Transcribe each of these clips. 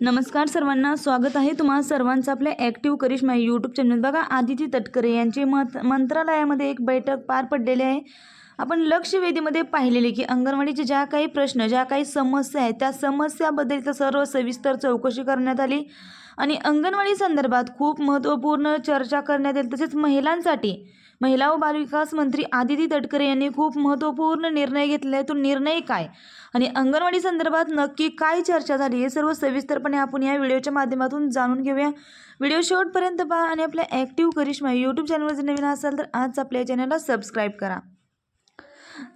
नमस्कार सर्वांना स्वागत आहे तुम्हा सर्वांचं आपल्या ॲक्टिव्ह करिश्मा यूट्यूब चॅनल बघा आदिती तटकरे यांची मत मंत्रालयामध्ये एक बैठक पार पडलेली आहे. आपण लक्षवेधीमध्ये पाहिलेले की अंगणवाडीचे ज्या काही प्रश्न ज्या काही समस्या आहेत त्या समस्याबद्दलचं सर्व सविस्तर चौकशी करण्यात आली. आणि अंगणवाडी संदर्भात खूप महत्त्वपूर्ण चर्चा करण्यात आली तसेच महिलांसाठी महिला व बालविकास मंत्री आदिती तटकरे यांनी खूप महत्त्वपूर्ण निर्णय घेतला आहे. तो निर्णय काय? आणि अंगणवाडी संदर्भात नक्की काय चर्चा झाली हे सर्व सविस्तरपणे आपण या व्हिडिओच्या माध्यमातून जाणून घेऊया. व्हिडिओ शेवटपर्यंत पहा आणि आपल्या ॲक्टिव्ह करिश्मा यूट्यूब चॅनलवर जर नवीन असाल तर आज आपल्या चॅनलला सबस्क्राईब करा.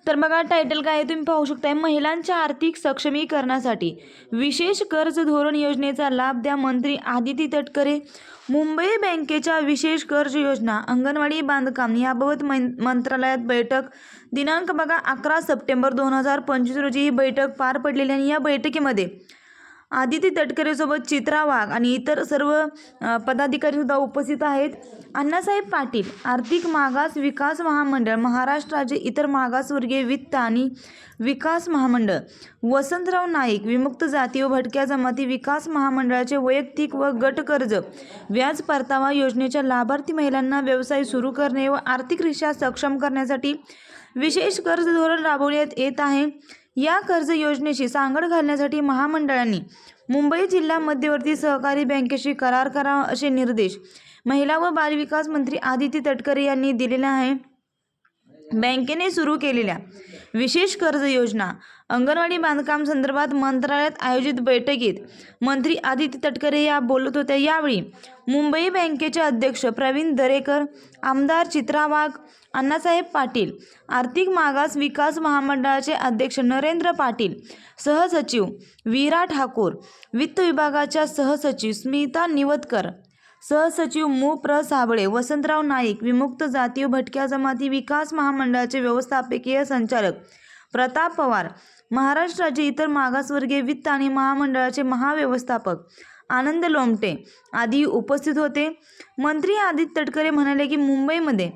तर बघा टायटल काय आहे तुम्ही पाहू शकताय महिलांच्या आर्थिक सक्षमीकरणासाठी विशेष कर्ज धोरण योजनेचा लाभ द्या मंत्री आदिती तटकरे. मुंबई बँकेच्या विशेष कर्ज योजना अंगणवाडी बांधकाम याबाबत मं मंत्रालयात बैठक. दिनांक बघा अकरा सप्टेंबर दोन हजार पंचवीस रोजी ही बैठक पार पडलेली आणि या बैठकीमध्ये आदिती तटकरेसोबत चित्रा वाघ आणि इतर सर्व पदाधिकारीसुद्धा पदाधिकारी सुद्धा उपस्थित आहेत. अण्णासाहेब पाटील आर्थिक मागास विकास महामंडळ महाराष्ट्र राज्य इतर मागासवर्गीय वित्त आणि विकास महामंडळ वसंतराव नाईक विमुक्त जाती व भटक्या जमाती विकास महामंडळाचे वैयक्तिक व गट कर्ज व्याज परतावा योजनेच्या लाभार्थी महिलांना व्यवसाय सुरू करणे व आर्थिकरित्या सक्षम करण्यासाठी विशेष कर्ज धोरण राबवण्यात येत आहे. या कर्ज योजनेशी सांगड घालण्यासाठी महामंडळांनी मुंबई जिल्हा मध्यवर्ती सहकारी बँकेशी करार करावा असे निर्देश महिला व बालविकास मंत्री आदिती तटकरे यांनी दिलेले आहे. बँकेने सुरू केलेल्या विशेष कर्ज योजना. अंगणवाडी बांधकाम संदर्भात मंत्रालयात आयोजित बैठकीत मंत्री आदित्य तटकरे या बोलत होत्या. यावेळी मुंबई बँकेचे अध्यक्ष प्रवीण दरेकर आमदार चित्रा वाघ अण्णासाहेब पाटील आर्थिक मागास विकास महामंडळाचे अध्यक्ष नरेंद्र पाटील सहसचिव वीरा ठाकूर वित्त विभागाच्या सहसचिव स्मिता निवतकर सहसचिव मु. प्र. साबळे वसंतराव नाईक विमुक्त जाती भटक्या जमाती विकास महामंडळाचे व्यवस्थापकीय संचालक प्रताप पवार महाराष्ट्राचे इतर मागासवर्गीय वित्त आणि महामंडळाचे महाव्यवस्थापक आनंद लोमटे आदी उपस्थित होते. मंत्री आदित्य तटकरे म्हणाले की मुंबईमध्ये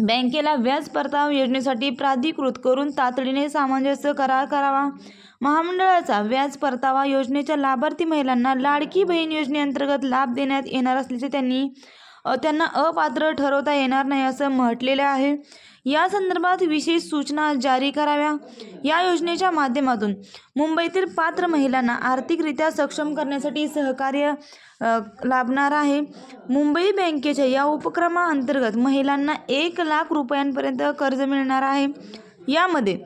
बँकेला व्याज परतावा योजनेसाठी प्राधिकृत करून तातडीने सामंजस्य करार करावा. महामंडळाचा व्याज परतावा योजनेच्या लाभार्थी महिलांना लाडकी बहीण योजनेअंतर्गत लाभ देण्यात येणार असल्याचे त्यांनी त्यांना अपात्र ठरवता येणार नाही असं म्हटलेलं आहे. या संदर्भात विशेष सूचना जारी कराव्या. या योजनेच्या माध्यमातून मुंबईतील पात्र महिलांना आर्थिकरित्या सक्षम करण्यासाठी सहकार्य लाभणार आहे. मुंबई बँकेच्या या उपक्रमाअंतर्गत महिलांना एक लाख रुपयांपर्यंत कर्ज मिळणार आहे. यामध्ये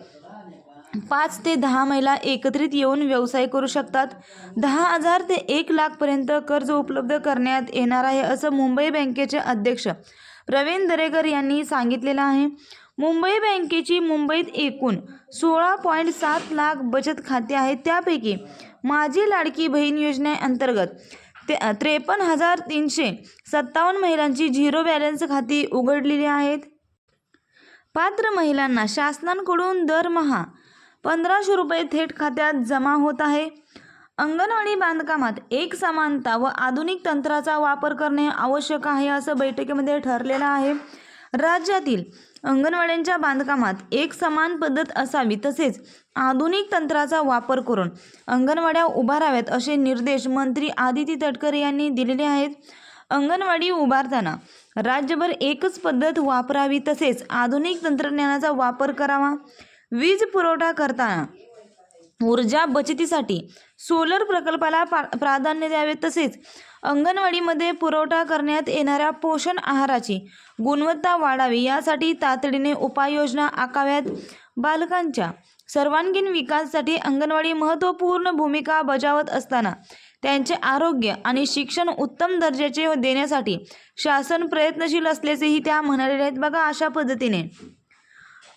पाच ते दहा महिला एकत्रित येऊन व्यवसाय करू शकतात. दहा हजार ते एक लाखपर्यंत कर्ज उपलब्ध करण्यात येणार आहे असं मुंबई बँकेचे अध्यक्ष प्रवीण दरेकर यांनी सांगितलेलं आहे मुंबई बँकेची मुंबईत एकूण सोळा पॉईंट सात लाख बचत खाते आहेत. त्यापैकी माझी लाडकी बहीण योजनेअंतर्गत ते त्रेपन्न हजार तीनशे सत्तावन्न महिलांची झिरो बॅलन्स खाती उघडलेली आहेत. पात्र महिलांना शासनाकडून दरमहा पंधराशे रुपये थेट खात्यात जमा होत आहे. अंगणवाडी बांधकामात एक समानता व आधुनिक तंत्राचा वापर करणे आवश्यक आहे असं बैठकीमध्ये ठरलेलं आहे. राज्यातील अंगणवाड्यांच्या बांधकामात एक समान पद्धत असावी तसेच आधुनिक तंत्राचा वापर करून अंगणवाड्या उभाराव्यात असे निर्देश मंत्री आदिती तटकरे यांनी दिलेले आहेत. अंगणवाडी उभारताना राज्यभर एकच पद्धत वापरावी तसेच आधुनिक तंत्रज्ञानाचा वापर करावा. वीज पुरवठा करताना ऊर्जा बचतीसाठी सोलर प्रकल्पाला पा प्राधान्य द्यावे. तसेच अंगणवाडीमध्ये पुरवठा करण्यात येणाऱ्या पोषण आहाराची गुणवत्ता वाढावी. यासाठी तातडीने उपाययोजना आखाव्यात बालकांच्या सर्वांगीण विकासासाठी अंगणवाडी महत्त्वपूर्ण भूमिका बजावत असताना त्यांचे आरोग्य आणि शिक्षण उत्तम दर्जाचे देण्यासाठी शासन प्रयत्नशील असल्याचेही त्या म्हणालेल्या आहेत. बघा अशा पद्धतीने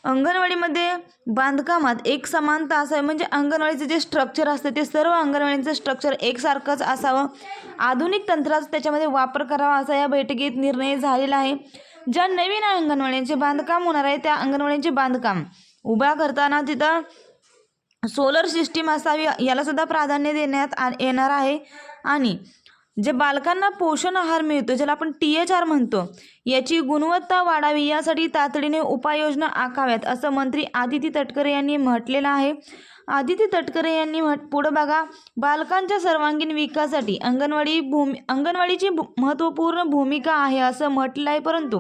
अंगणवाडीमध्ये बांधकामात एक समानता असावी. म्हणजे अंगणवाडीचं जे स्ट्रक्चर असतं ते सर्व अंगणवाडीचं स्ट्रक्चर एकसारखंच असावं. आधुनिक तंत्राचा त्याच्यामध्ये वापर करावा असा या बैठकीत निर्णय झालेला आहे. ज्या नवीन अंगणवाड्यांचे बांधकाम होणार आहे त्या अंगणवाड्यांचे बांधकाम उभा करताना तिथं सोलर सिस्टीम असावी यालासुद्धा प्राधान्य देण्यात आ येणार आहे. आणि जे बालकांना पोषण आहार मिळतो ज्याला आपण टी एच आर म्हणतो याची गुणवत्ता वाढावी यासाठी तातडीने उपाययोजना आखाव्यात असं मंत्री आदिती तटकरे यांनी म्हटलेलं आहे. आदिती तटकरे यांनी म्हट पुढं बघा बालकांच्या सर्वांगीण विकासासाठी अंगणवाडी भूमी अंगणवाडीची भू- महत्त्वपूर्ण भूमिका आहे असं म्हटलं आहे परंतु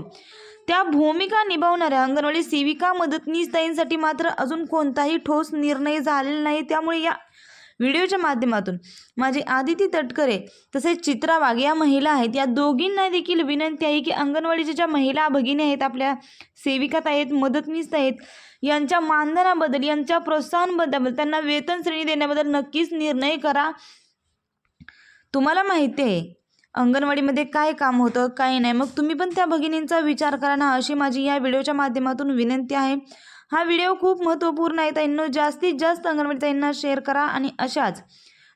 त्या भूमिका निभावणाऱ्या अंगणवाडी सेविका मदतनीसताईंसाठी मात्र अजून कोणताही ठोस निर्णय झालेला नाही. त्यामुळे या व्हिडिओच्या माध्यमातून. माझे आदिती तटकरे तसेच चित्रा वाघ या महिला आहेत. या दोघींना देखील विनंती आहे की अंगणवाडीच्या ज्या महिला भगिनी आहेत आपल्या सेविकात आहेत मदतनीस आहेत यांच्या मानधनाबद्दल यांच्या प्रोत्साहनबद्दल त्यांना वेतन श्रेणी देण्याबद्दल नक्कीच निर्णय करा. तुम्हाला माहिती आहे अंगणवाडीमध्ये काय काम होतं काय नाही. मग तुम्ही पण त्या भगिनींचा विचार करा ना अशी माझी या व्हिडिओच्या माध्यमातून विनंती आहे. हा व्हिडिओ खूप महत्त्वपूर्ण आहे. ताईंनो जास्तीत जास्त अंगणवाडी ताईंना शेअर करा आणि अशाच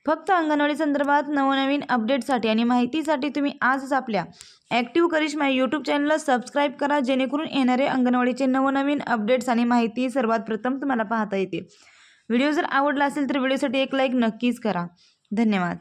फक्त अंगणवाडी संदर्भात नवनवीन अपडेटसाठी आणि माहितीसाठी तुम्ही आजच आपल्या ॲक्टिव्ह करिश्मा यूट्यूब चॅनलला सबस्क्राईब करा जेणेकरून येणारे अंगणवाडीचे नवनवीन अपडेट्स आणि माहिती सर्वात प्रथम तुम्हाला पाहता येतील. व्हिडिओ जर आवडला असेल तर व्हिडिओसाठी एक लाईक नक्कीच करा. धन्यवाद.